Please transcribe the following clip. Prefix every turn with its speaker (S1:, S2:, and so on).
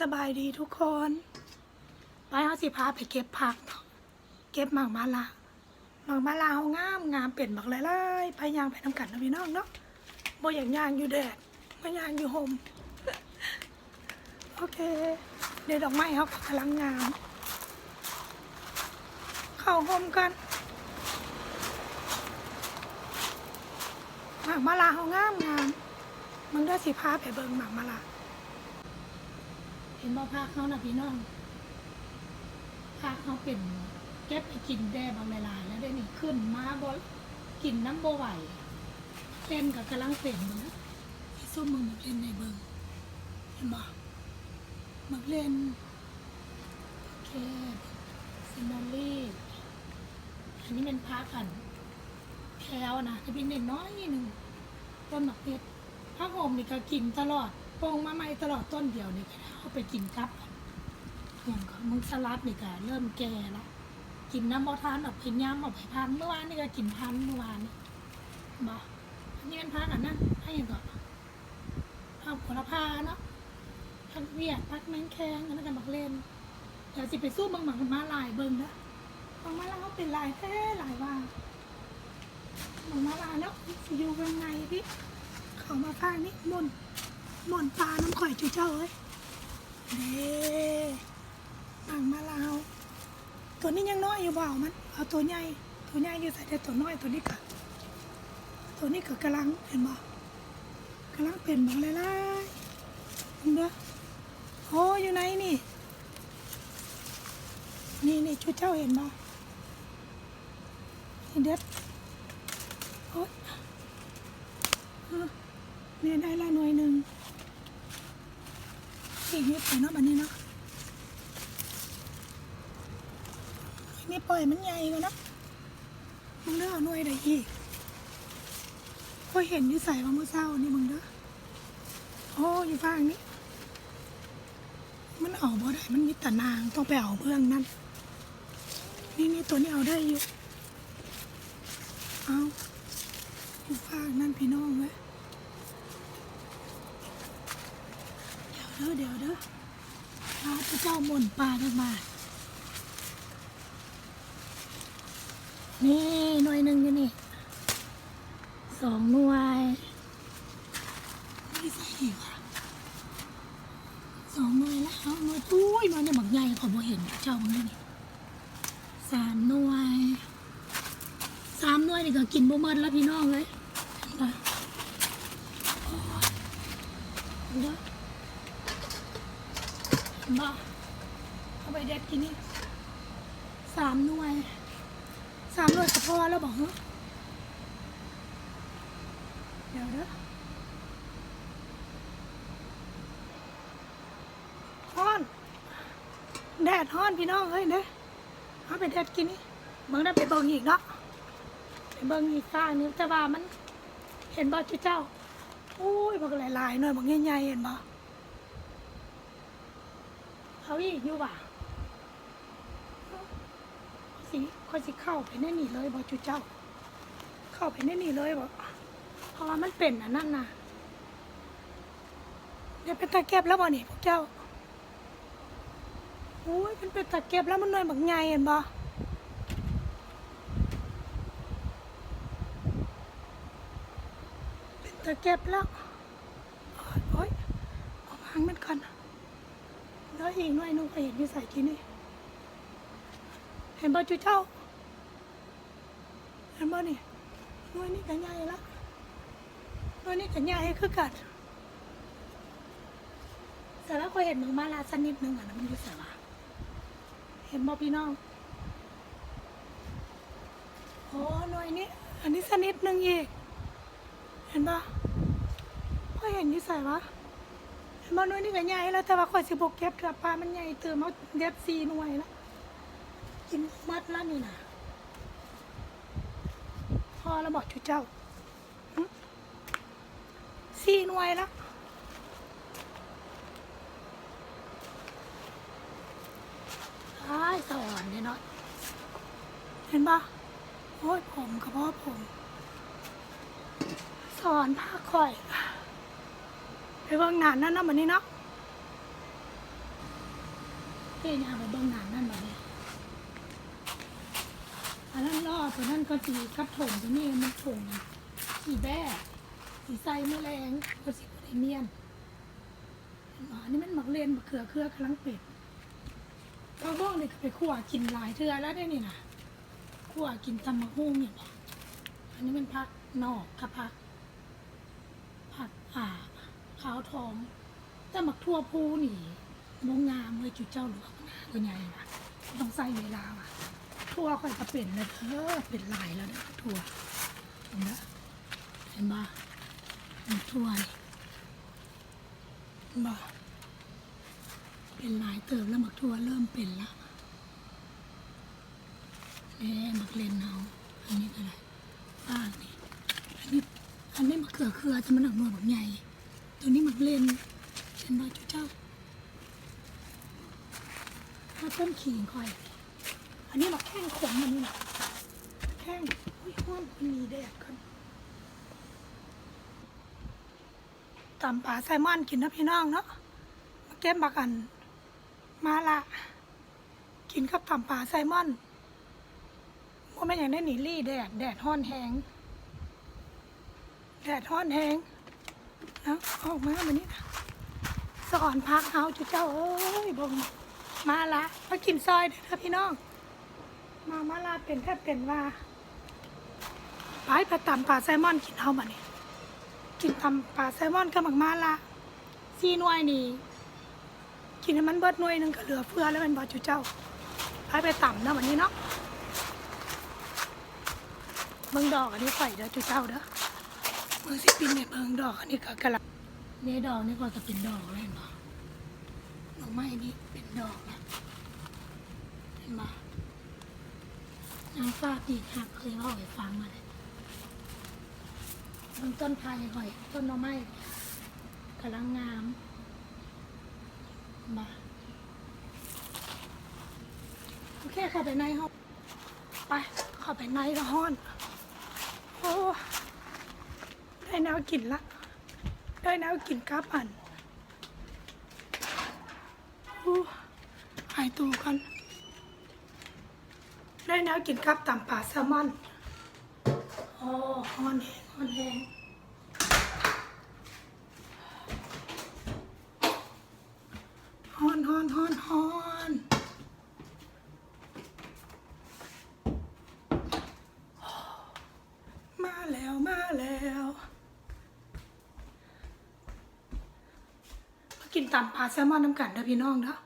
S1: สบายดีทุกคน ไปเอาสิพาไปเก็บผัก เก็บหมากมาลาหมากมาลาเอางามงามเป็นหมากหลายๆไปยางไปน้ำกันนะพี่น้องเนาะบ่อย่างยางอยู่แดดไม่ยางอยู่ห่มโอเค เดี๋ยวดอกไม้เขากำลังงาม เข้าห่มกันหมากมาลาเขางามงามมึงได้สิพาไปเบิ่งหมากมาลา เห็นบ่ภาคเขานะพี่น้องภาคเขาเป็นเก็บไปกินได้บางเวลายแล้วได้นี่ขึ้นมาบ่กินน้ำบ่ไหวเล่นกับกำลังเต็มเลยไอ้ส้มมึงมึงเล่นในเบิงเห็นบ่มึงเล่นโอเคซินนอรี่อันนี้เป็นพักกันแคลนะจะเป็นเด็กน้อยนิดหนึ่งต้นหมักเพชรพักโฮมนี่ก็กินตลอด ปงมาใหม่ตลอดต้นเดียวนี่เอาไปกินกับอย่างของมึงสลัดนี่ก็เริ่มแก่แล้วกินน้ำบอทานแบบกินย่ำแบบพันเมื่อวานนี่ก็กินพันเมื่อวานนี่บออันนี้เป็นพันอันนั้นให้ยังก่อนเอาผลพาเนาะพักเวียดพักแมงแคงอันนั้นกันบักเล่นเดี๋ยวสิไปสู้บางหมักมาลายเบิ่งนะบางมาลายเขาเป็นลายแท้ลายว่าบางมาลายเนาะอยู่ยังไงพี่เขามาฟานี่มน ต์มนปลาน้ำข่อยจุเจ้าเอ้ยเด้บางมาลาวตัวนี้ยังน้อยอยู่เปล่ามัน เอาตัวใหญ่ตัวใหญ่อยู่ใส่แต่ตัวน้อยตัวนี้ก็ตัวนี้ก็กำลังเห็นบ่กำลังเป็นบ่เลยล่ะเห็นบ่โอ้อยู่ไหนนี่ นี่นี่ชุดเจ้าเห็นบ่นี่เด็ดโอ้ยเนี่ได้ละหน่วยหนึ่ง อีกนิดไปเนาะบันนี้เนาะนี่ปล่อยมันใหญ่กว่านะมึงเด้อเอาหน่วยใดอีกก็เห็นอยู่ใส่มาเมื่อเช้านี่มึงเด้อโอ้อยู่ฟังนี้มันเอาบ่ได้มันมีแตะนางต้องไปเอาเบื้องนั่นนี่นี่ตัวนี้เอาได้อยู่เอาอยู่ฟางนั่นพี่น้องเว้ย เดี๋ยวเด้อเดี๋ยวเด้อพระเจ้าหม่นปลาขึ้นมา นี่หน่วยหนึ่งอยู่นี่สองหน่วยไม่ใส่ดีกว่าสองหน่วยแล้วเอาหน่วยอุ้ยมันเนี่ยบักใหญ่ขอบ่เห็นเจ้ามันเลยนี่สามหน่วยสามหน่วยนี่ก็กินบ่หมดแล้วพี่น้องเลยเห็นปะโอ้ยเห็น ปะเนปะเอาไปเด็ดกินนี่สามหน่วยสามร้อยก็พอแล้วบอกเหรอเดี๋ยวเด้อฮ้อน แดดฮ้อนพี่น้องเฮ้ยเด้อเอาไปแดดกินนี่เบิ่งได้ไปเบิ่งอีกเนาะไปเบิ่งอีกข้างนึงแต่ว่ามัน เห็นบ่จุเจ้าอุ้ยบักหลายๆหน่อยบักใหญ่ๆเห็นบ่ เอาอีกอยู่ว่ะสิค่อยสิเข้าไปในนี่เลยบ่จุเจ้า เข้าไปในนี่เลยบ่เพราะว่ามันเป็นอันนั้นน่ะเดี๋ยวเป็นตะเก็บแล้วบ่นี่พวกเจ้าโอ้ยมันเป็นตะเก็บแล้วมันหน่วยบักใหญ่เห็นบ่เป็นตะเก็บแล้วโอ้ยโอ้ยเอาวางมันก่อน แล้วอีกน่วยหนึงก็เห็นอยู่ใส่กินนี่เห็นบ่จุเจ้าเห็นบ่นี่น่วยนี่กันใหญ่ละหน่วยนี่กันใหญ่คือกันแต่แล้วก็เห็นมึงมาลาสกนิดนึงอะนะมันอยู่สระเห็นบ่พี่น้องโอ้หน่วยนี้อันนี้สกนิดนึงอีกเห็นบ่ก็เห็นอยู่ใส่วะ เห็นบ่นนี่กันใหญ่แล้วแต่ว่าขอยสิบกเก็บเถื่อปลามันใหญ่เติมเอาเด็ดสี่หน่วยแล้วกินมัดแล้วนี่นะพอแล้วบอกชุเจ้าสี่หน่วยแล้วไอ้สอนเนี่ยเนาะเห็นปะโอ้ยผมกับพ่อผม สอนผ้าข่อย ไปเบิ่งงานนั่นนะมือนนี้เนาะเท่ยาไปเบิ่งหนังนั่นแบบนี้อันนั้นรอดตัวนั้นก็สีกับถงตัวนี้มันถงสีแบ้สีใสแมลงก็สีบริเนียนอันนี้มันหมักเลนมะเขือเครือกำลังเป็ดเราบ้องนี่ก็ไปคั่วกินหลายเทือแล้วได้นี่นะคั่วกินตำมะฮุ่งอย่างบ่อันนี้มันพักนอกกับพักผักอ่า ขาวทองแต่หมักทั่วพูนี่มงงามเลยจุดเจ้าหลวงนะเป็นไงวะต้องใส่เวลาว่ะ ทั่วค่อยจะเป็นเลยเออเป็นลายแล้วนะทั่วเห็นไหมเห็นบ่มันทั่วเห็นบ่เป็นลายเติมแล้วหมักทั่วเริ่มเป็นละนี่หมักเลนเอาอันนี้ก็ได้บ้างนี่อันนี้อันนี้มะเขือเครือจะมันหนักหน่วยแบบใหญ่ ตัวนี้หมักเลนเป็นใบจุเจ้าถ้าต้นขิงคอย อันนี้หมักแข้งขมมันนี่นะแข้งอุ้ยห้อนมันมีแดดกันตำปลาแซลมอนกินนะพี่น้องเนาะมาเก็บบักอัน มาละ กินกับตำปลาแซลมอนว่าไม่อย่างได้หนีรี่แดด แดดห้อนแหงแดดร้อนแหง เอาออกมาวันนี้นะสอนพักเอาจุเจ้าเอ้ยบงมาละมากินซอยเด้อพี่น้อง มามาลาเป็นแทบเป็นว่าไปไปตำปลาแซลมอนกินเอามาเนี่ยกินตำปลาแซลมอนกับหมักมาละซีหน่วยนี่กินให้มันเบิดหน่วยหนึงก็เหลือเฟือแล้วเป็นบอจุเจ้าไปไปตำนะวันนี้เนาะเบิ่งดอกอันนี้ไข่เด้อจุเจ้าเด้อ มือสิปินในเบิงดอกอันนี้ก็กระลังนี่ดอกนี่ก็จะเป็นดอกเลยเห็นปะดอกไม้นี่เป็นดอกแล้วเห็นปะนางฟ้าปีกหักเคยเล่าให้ฟังมาเลยเบางต้นไผ่หอยต้นหน่อไม้กำลังงามเห็นปะโอเคเข้าไปในห้องไปเข้าไปในก็ห้อนโอ้ ได้แนวกินละ ได้แนวกินกับอันหายตัวกัน ได้แนวกินกับตำป่าแซลมอนโอ้ฮอนแหงฮอนแหงฮอนฮอนฮอนฮอนมาแล้วมาแล้ว มากิน ตำปลาแซลมอนน้ำกันเด้อพี่น้องเนาะ